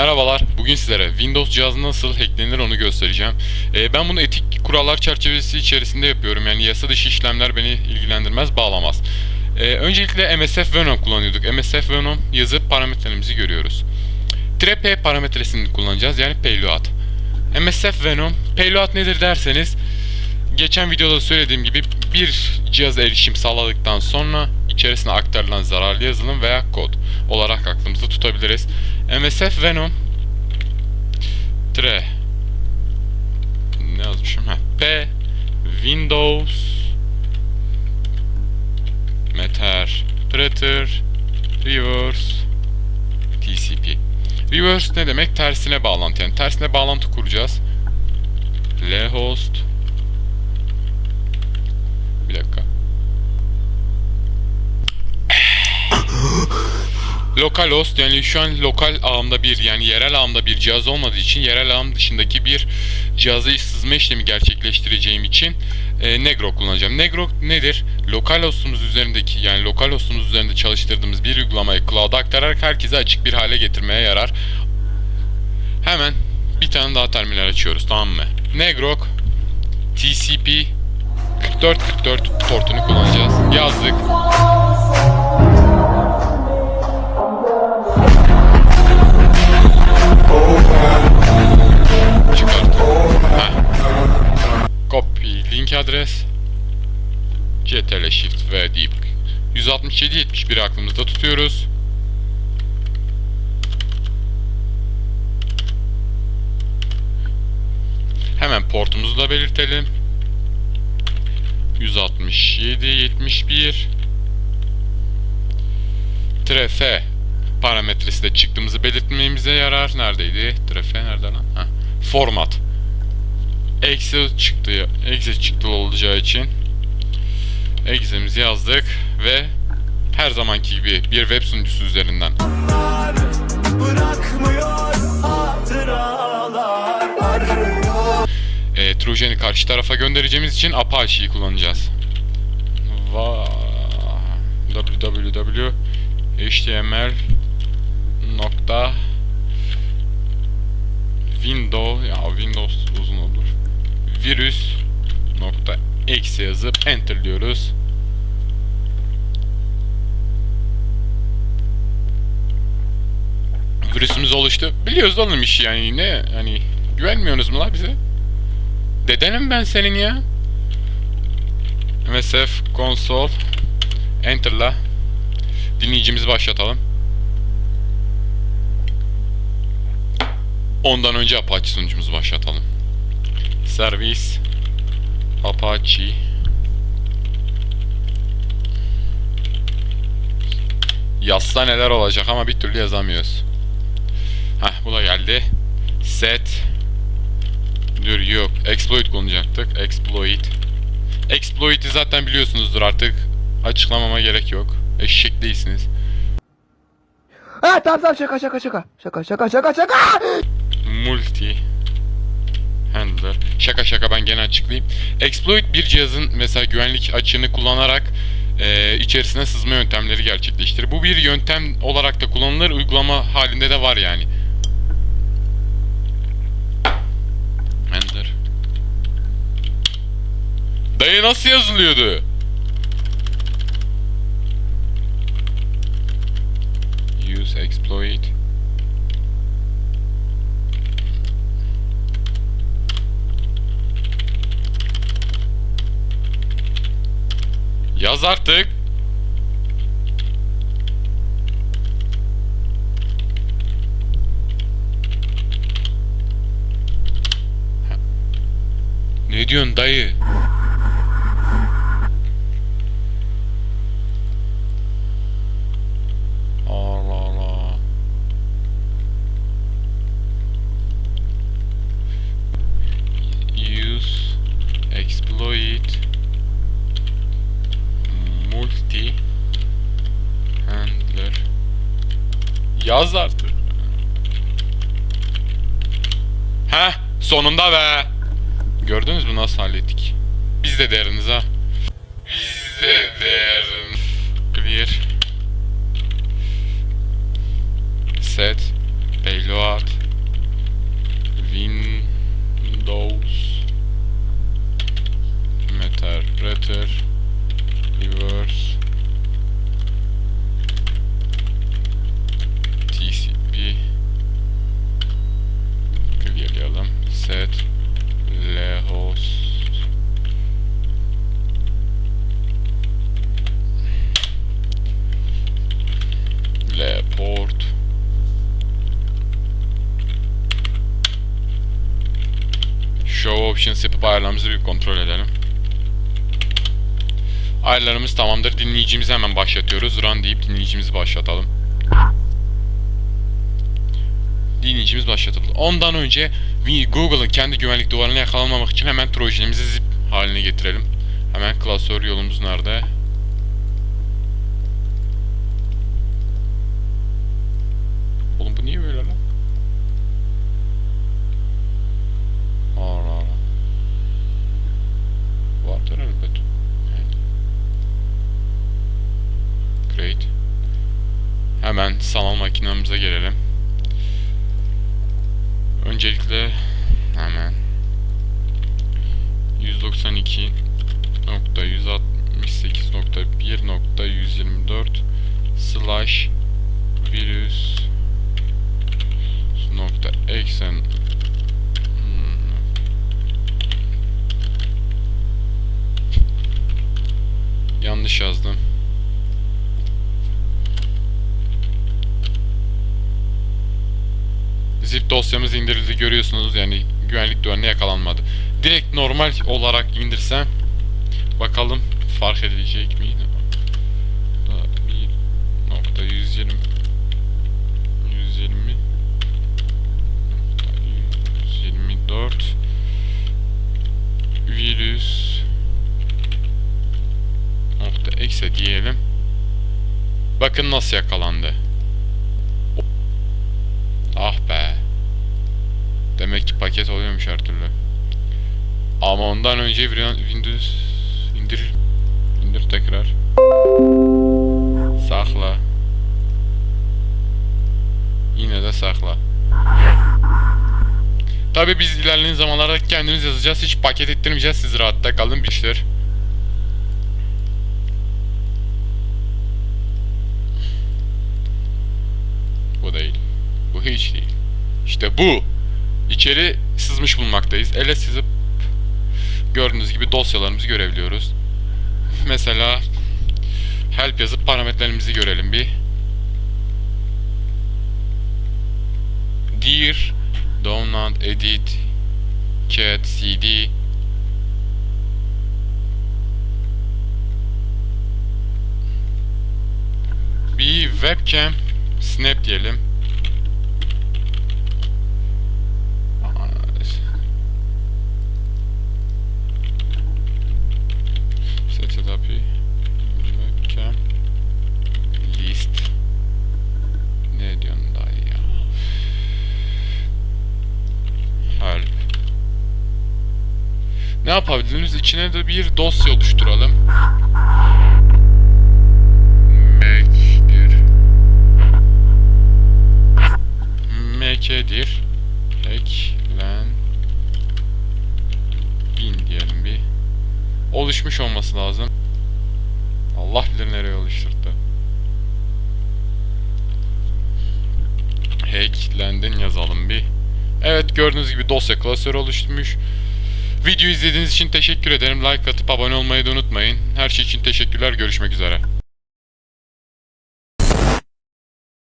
Merhabalar, bugün sizlere Windows cihazı nasıl hacklenir onu göstereceğim. Ee, ben bunu etik kurallar çerçevesi içerisinde yapıyorum. Yani yasa dışı işlemler beni ilgilendirmez, bağlamaz. Ee, öncelikle MSF Venom kullanıyorduk. MSF Venom yazıp parametrelerimizi görüyoruz. Trepe parametresini kullanacağız yani payload. MSF Venom, payload nedir derseniz geçen videoda söylediğim gibi bir cihaza erişim sağladıktan sonra içerisine aktarılan zararlı yazılım veya kod olarak aklımızda tutabiliriz. MSF Venom. Tre. Ne yazmışım ha P. Windows. Meter Preter Reverse. TCP Reverse ne demek? Tersine bağlantı. Yani tersine bağlantı kuracağız. Lhost Bir Lokal host yani şu an lokal ağımda bir yani yerel ağımda bir cihaz olmadığı için yerel ağım dışındaki bir cihaza sızma işlemi gerçekleştireceğim için e, Negro kullanacağım. Negro nedir? Lokal hostumuz üzerindeki yani lokal hostumuz üzerinde çalıştırdığımız bir uygulamayı cloud'a aktararak herkese açık bir hale getirmeye yarar. Hemen bir tane daha terminal açıyoruz tamam mı? Negrok TCP 4444 portunu kullanacağız. Yazdık. 167 71 aklımızda tutuyoruz. Hemen portumuzu da belirtelim. 167 71 Trefe parametresi de çıktığımızı belirtmemize yarar. Neredeydi? Trefe nerede lan? Heh. Format. Exe çıktı. Exe çıktı olacağı için Exe'mizi yazdık ve her zamanki gibi bir web sunucusu üzerinden e, Trojan'ı karşı tarafa göndereceğimiz için Apache'yi kullanacağız. Va www html nokta window ya windows uzun olur virüs nokta eksi yazıp enter diyoruz. Virüsümüz oluştu. Biliyoruz oğlum işi yani ne hani güvenmiyorsunuz mu la bize? Dedenim ben senin ya. MSF console enter'la dinleyicimizi başlatalım. Ondan önce Apache sunucumuzu başlatalım. Servis Apache Yazsa neler olacak ama bir türlü yazamıyoruz. Heh bu da geldi. Set Dur yok. Exploit kullanacaktık. Exploit. Exploit'i zaten biliyorsunuzdur artık. Açıklamama gerek yok. Eşek değilsiniz. Ha tamam tamam şaka şaka şaka. Şaka şaka şaka şaka. multi handler. Şaka şaka ben gene açıklayayım. Exploit bir cihazın mesela güvenlik açığını kullanarak e, içerisine sızma yöntemleri gerçekleştirir. Bu bir yöntem olarak da kullanılır. Uygulama halinde de var yani. Handler. Dayı nasıl yazılıyordu? Use exploit. Yaz artık. Ne diyorsun dayı? Allah Allah. Use exploit multi handler yaz artık. Heh sonunda be. Gördünüz mü nasıl hallettik? Biz de deriniz ha. Options yapıp ayarlarımızı bir kontrol edelim. Ayarlarımız tamamdır. Dinleyicimizi hemen başlatıyoruz. Run deyip dinleyicimizi başlatalım. Dinleyicimiz başlatıldı. Ondan önce Google'ın kendi güvenlik duvarına yakalanmamak için hemen trojanimizi zip haline getirelim. Hemen klasör yolumuz nerede? Sanal makinamıza gelelim. Öncelikle hemen 192.168.1.124 slash virüs nokta eksen Hmm. yanlış yazdım. Zip dosyamız indirildi görüyorsunuz yani güvenlik duvarına yakalanmadı. Direkt normal olarak indirsem bakalım fark edilecek mi? Da bir nokta 120 120 nokta 124 virüs nokta exe diyelim. Bakın nasıl yakalandı. Ah be. Paket oluyormuş her türlü. Ama ondan önce Windows indir indir tekrar. Sakla. Yine de sakla. Tabi biz ilerleyen zamanlarda kendimiz yazacağız. Hiç paket ettirmeyeceğiz. Siz rahatta kalın bir işler. Bu değil. Bu hiç değil. İşte bu. İçeri sızmış bulunmaktayız. Ele sızıp gördüğünüz gibi dosyalarımızı görebiliyoruz. Mesela help yazıp parametrelerimizi görelim bir. Dir download edit cat cd bir webcam snap diyelim. Yapabiliriz? İçine de bir dosya oluşturalım. Make'dir. Make'dir. Eklen bin diyelim bir. Oluşmuş olması lazım. Allah bilir nereye oluşturdu. Hacklendin yazalım bir. Evet gördüğünüz gibi dosya klasörü oluşturmuş. Video izlediğiniz için teşekkür ederim. Like atıp abone olmayı da unutmayın. Her şey için teşekkürler. Görüşmek üzere.